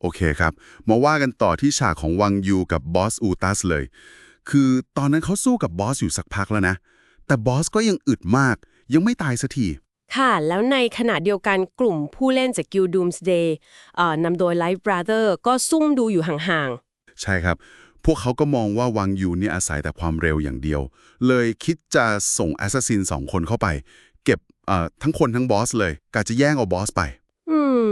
โอเคครับ มาว่ากันต่อที่ฉากของวังยูกับบอสอูตัสเลย คือตอนนั้นเขาสู้กับบอสอยู่สักพักแล้วนะ แต่บอสก็ยังอึดมาก ยังไม่ตายสักทีค่ะ แล้วในขณะเดียวกันกลุ่มผู้เล่นจากกิลดูมส์เดย์นำโดย Life Brother ก็ซุ่มดูอยู่ห่างใช่ครับ พวกเขาก็มองว่าวังยูเนี่ยอาศัยแต่ความเร็วอย่างเดียว เลยคิดจะส่งแอสซัสซินสองคนเข้าไป เก็บเอ่อทั้งคนทั้งบอสเลยกะจะแย่งเอาบอสไปๆอื ม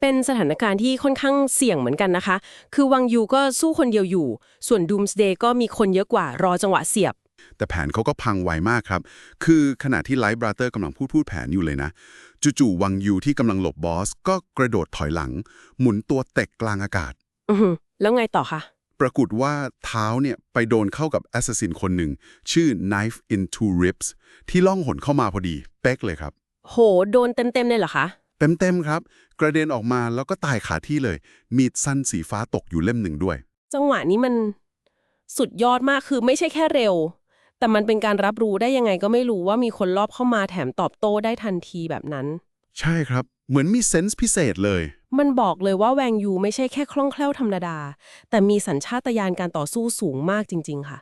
เป็นสถานการณ์ที่ค่อนข้างเสี่ยงเหมือนกันนะคะ คือวังยูก็สู้คนเดียวอยู่ ส่วน Doomsday ก็มีคนเยอะกว่ารอจังหวะเสียบ แต่แผนเขาก็พังไวมากครับ คือขณะที่ไลฟ์บราเตอร์กำลังพูดพูดแผนอยู่เลยนะ จู่ๆวังยูที่กำลังหลบบอส ก็กระโดดถอยหลัง หมุนตัวเตะกลางอากาศ อือหือแล้วไงต่อคะปรากฏว่าเท้าเนี่ยไปโดนเข้ากับแอสซัสซินคนหนึ่ง ชื่อ Knife in Two Ribs ที่ล่องหนเข้ามาพอดี เป๊กเลยครับ โห โดนเต็มๆเลยเหรอคะ เต็มๆครับ กระเด็นออกมาแล้วก็ตายขาที่เลย มีดสั้นสีฟ้าตกอยู่เล่มหนึ่งด้วย จังหวะนี้มันสุดยอดมากคือไม่ใช่แค่เร็ว แต่มันเป็นการรับรู้ได้ยังไงก็ไม่รู้ว่ามีคนรอบเข้ามาแถมตอบโต้ได้ทันทีแบบนั้น ใช่ครับ เหมือนมีเซนส์พิเศษเลย มันบอกเลยว่าแวงยูไม่ใช่แค่คล่องแคล่วธรรมดา แต่มีสัญชาตญาณการต่อสู้สูงมากจริง ๆ ค่ะ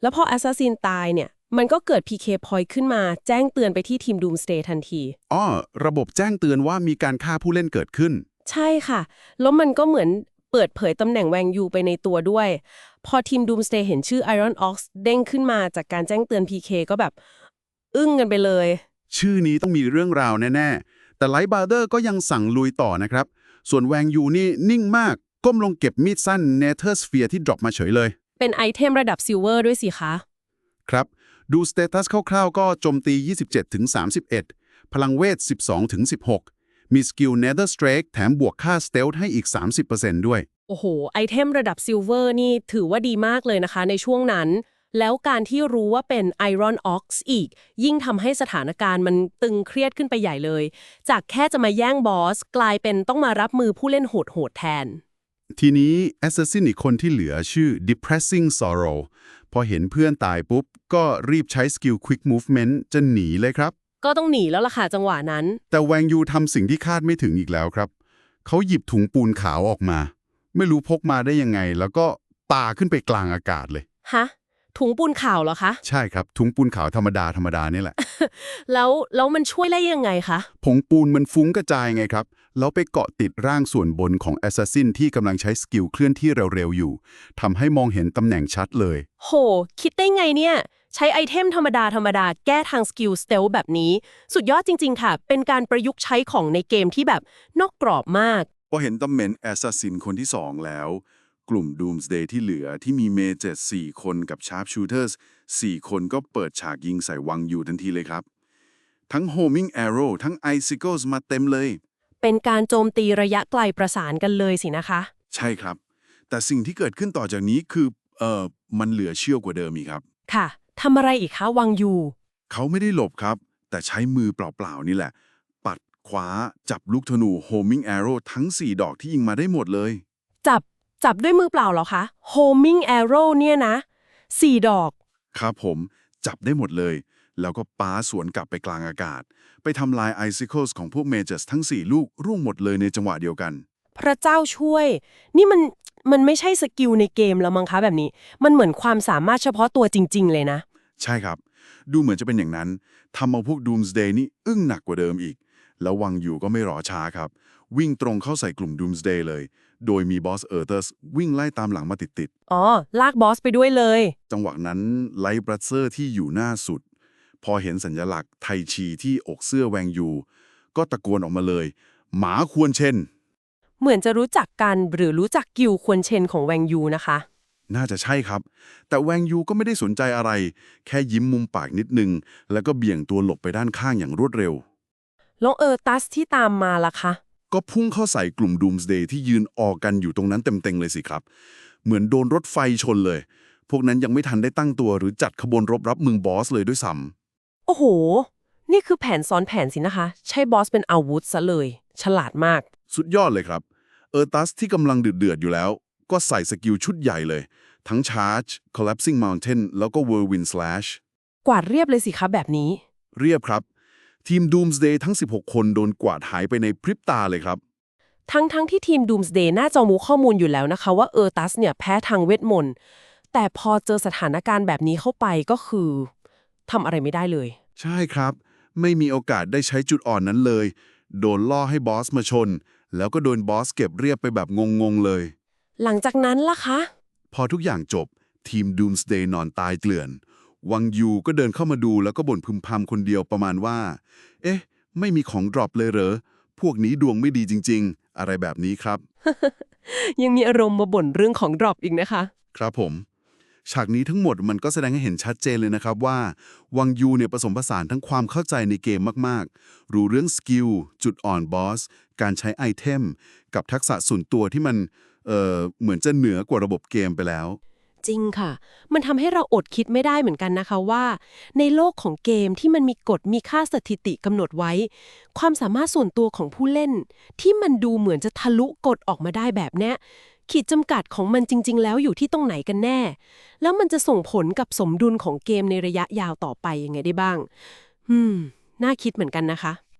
แล้วพอแอสซัสซินตายเนี่ย มันก็เกิด PK point ขึ้นมาแจ้งเตือนไปที่ทีม Doomsday ทันที อ้อระบบแจ้งเตือนว่ามีการฆ่าผู้เล่นเกิดขึ้น ใช่ค่ะ แล้วมันก็เหมือนเปิดเผยตำแหน่งแวงยูไปในตัวด้วย พอทีม Doomsday เห็นชื่อ Iron Ox เด้งขึ้นมาจากการแจ้งเตือน PK ก็แบบ อึ้งกันไปเลย ชื่อนี้ต้องมีเรื่องราวแน่ๆ แต่ไลท์บาร์เดอร์ก็ยังสั่งลุยต่อนะครับ ส่วนแวงยูนี่นิ่งมาก ก้มลงเก็บมีดสั้นเนเธอร์สเฟียที่ดรอปมาเฉยเลย เป็นไอเทมระดับซิลเวอร์ด้วยสิคะ ครับ ดูสเตตัสคร่าวๆ ก็โจมตี 27-31 พลังเวท 12-16 มีสกิล Nether Strike แถมบวกค่าสเตลให้อีก 30%ด้วย โอ้โห ไอเทมระดับซิลเวอร์นี่ถือว่าดีมากเลยนะคะในช่วงนั้น แล้วการที่รู้ว่าเป็น Iron Ox อีก ยิ่งทำให้สถานการณ์มันตึงเครียดขึ้นไปใหญ่เลย จากแค่จะมาแย่งบอส กลายเป็นต้องมารับมือผู้เล่นโหดๆแทน ทีนี้ Assassin อีกคนที่เหลือชื่อ Depressing Sorrow พอเห็นเพื่อนตายปุ๊บ ก็รีบใช้สกิล Quick Movement จะหนีเลยครับ ก็ต้องหนีแล้วล่ะค่ะจังหวะนั้น แต่แวงยูทำสิ่งที่คาดไม่ถึงอีกแล้วครับ เขาหยิบถุงปูนขาวออกมา ไม่รู้พกมาได้ยังไง แล้วก็ปาขึ้นไปกลางอากาศเลย ฮะ ถุงปูนข่าวเหรอคะ ใช่ครับ ถุงปูนขาวธรรมดาธรรมดานี่แหละ แล้วแล้วมันช่วยได้ยังไงคะผงปูนมันฟุ้งกระจายไงครับ แล้วไปเกาะติดร่างส่วนบนของแอสซัสซินที่กำลังใช้สกิลเคลื่อนที่เร็วๆอยู่ทำให้มองเห็นตำแหน่งชัดเลย โห คิดได้ไงเนี่ย ใช้ไอเทมธรรมดาธรรมดาแก้ทางสกิลสเตลแบบนี้ สุดยอดจริง ๆ ค่ะ เป็นการประยุกต์ใช้ของในเกมที่แบบนอกกรอบมาก พอเห็นตำแหน่งแอสซัสซินคนที่2แล้ว กลุ่ม Doomsday ที่เหลือที่มีเมเจต4คนกับ Sharpshooters 4คนก็เปิดฉากยิงใส่วังอยู่ทันทีเลยครับ ทั้ง Homing Arrow ทั้ง Icicles มาเต็มเลย เป็นการโจมตีระยะไกลประสานกันเลยสินะคะ ใช่ครับ แต่สิ่งที่เกิดขึ้นต่อจากนี้คือเอ่อมันเหลือเชื่อกว่าเดิมอีกครับ ค่ะทำอะไรอีกคะวังยูเขาไม่ได้หลบครับ แต่ใช้มือเปล่าๆนี่แหละ ปัดขวาจับลูกธนู Homing Arrow ทั้ง 4 ดอกที่ยิงมาได้หมดเลย จับ จับด้วยมือเปล่าเหรอคะ homing arrow เนี่ยนะสี่ดอก ครับผม จับได้หมดเลย แล้วก็ป้าสวนกลับไปกลางอากาศ ไปทำลาย Icicles ของพวกเมเจสทั้ง 4 ลูกร่วงหมดเลยในจังหวะเดียวกัน พระเจ้าช่วย นี่มันมันไม่ใช่สกิลในเกมแล้วมั้งคะแบบนี้ มันเหมือนความสามารถเฉพาะตัวจริง ๆ เลยนะ ใช่ครับ ดูเหมือนจะเป็นอย่างนั้นทำเอาพวก Doomsday นี่อึ้งหนักกว่าเดิมอีก แล้ววังอยู่ก็ไม่รอช้าครับ วิ่งตรงเข้าใส่กลุ่ม Doomsday เลย โดยมีบอสเออร์เตสวิ่งไล่ตามหลังมาติดอ๋อ ลากบอสไปด้วยเลยๆจังหวะนั้นไลท์บรัสเซอร์ที่อยู่หน้าสุด พอเห็นสัญลักษณ์ไทชีที่อกเสื้อแวงยูก็ตะโกนออกมาเลย หมาควรเช่นเหมือนจะรู้จักกันหรือรู้จักกิลควรเชนของแวงยูนะคะ น่าจะใช่ครับ แต่แวงยูก็ไม่ได้สนใจอะไร แค่ยิ้มมุมปากนิดนึง แล้วก็เบี่ยงตัวหลบไปด้านข้างอย่างรวดเร็ว แลองเออร์ตัสที่ตามมาล่ะคะ ก็พุ่งเข้าใส่กลุ่ม Doomsday ที่ยืนออกกันอยู่ตรงนั้นเต็มๆเลยสิครับ เหมือนโดนรถไฟชนเลย พวกนั้นยังไม่ทันได้ตั้งตัวหรือจัดขบวนรบรับมือบอสเลยด้วยซ้โอ้โห นี่คือแผนซ้อนแผนสินะคะ ใช่บอสเป็นอาวุธซะเลย ฉลาดมากำสุดยอดเลยครับ เออร์ตัสที่กำลังเดือดๆอยู่แล้ว ก็ใส่สกิลชุดใหญ่เลย ทั้ง Charge Collapsing Mountain แล้วก็ Whirlwind Slash กวาดเรียบเลยสิคะแบบนี้ เรียบครับ ทีม Doomsday ทั้ง 16 คนโดนกวาดหายไปในพริบตาเลยครับ ทั้งทั้งที่ทีม Doomsday น่าจะรู้ข้อมูลอยู่แล้วนะคะ ว่าเออร์ตัสเนี่ยแพ้ทางเวทมนต์ แต่พอเจอสถานการณ์แบบนี้เข้าไปก็คือทำอะไรไม่ได้เลย ใช่ครับ ไม่มีโอกาสได้ใช้จุดอ่อนนั้นเลย โดนล่อให้บอสมาชน แล้วก็โดนบอสเก็บเรียบไปแบบงงๆเลย หลังจากนั้นล่ะคะ พอทุกอย่างจบทีม Doomsday นอนตายเกลื่อน วังยูก็เดินเข้ามาดูแล้วก็บ่นพึมพำคนเดียวประมาณว่า เอ๊ะ ไม่มีของดรอปเลยเหรอ พวกนี้ดวงไม่ดีจริง ๆ อะไรแบบนี้ครับ ยังมีอารมณ์มาบ่นเรื่องของดรอปอีกนะคะ ครับผม ฉากนี้ทั้งหมดมันก็แสดงให้เห็นชัดเจนเลยนะครับว่า วังยูเนี่ยผสมผสานทั้งความเข้าใจในเกมมากๆ รู้เรื่องสกิลจุดอ่อนบอส การใช้ไอเทม กับทักษะส่วนตัวที่มันเอ่อเหมือนจะเหนือกว่าระบบเกมไปแล้ว จริงค่ะ มันทำให้เราอดคิดไม่ได้เหมือนกันนะคะว่า ในโลกของเกมที่มันมีกฎมีค่าสถิติกำหนดไว้ ความสามารถส่วนตัวของผู้เล่น ที่มันดูเหมือนจะทะลุกฎออกมาได้แบบเนี้ยขีดจำกัดของมันจริง ๆ แล้วอยู่ที่ตรงไหนกันแน่ แล้วมันจะส่งผลกับสมดุลของเกมในระยะยาวต่อไปยังไงได้บ้าง อืม น่าคิดเหมือนกันนะคะ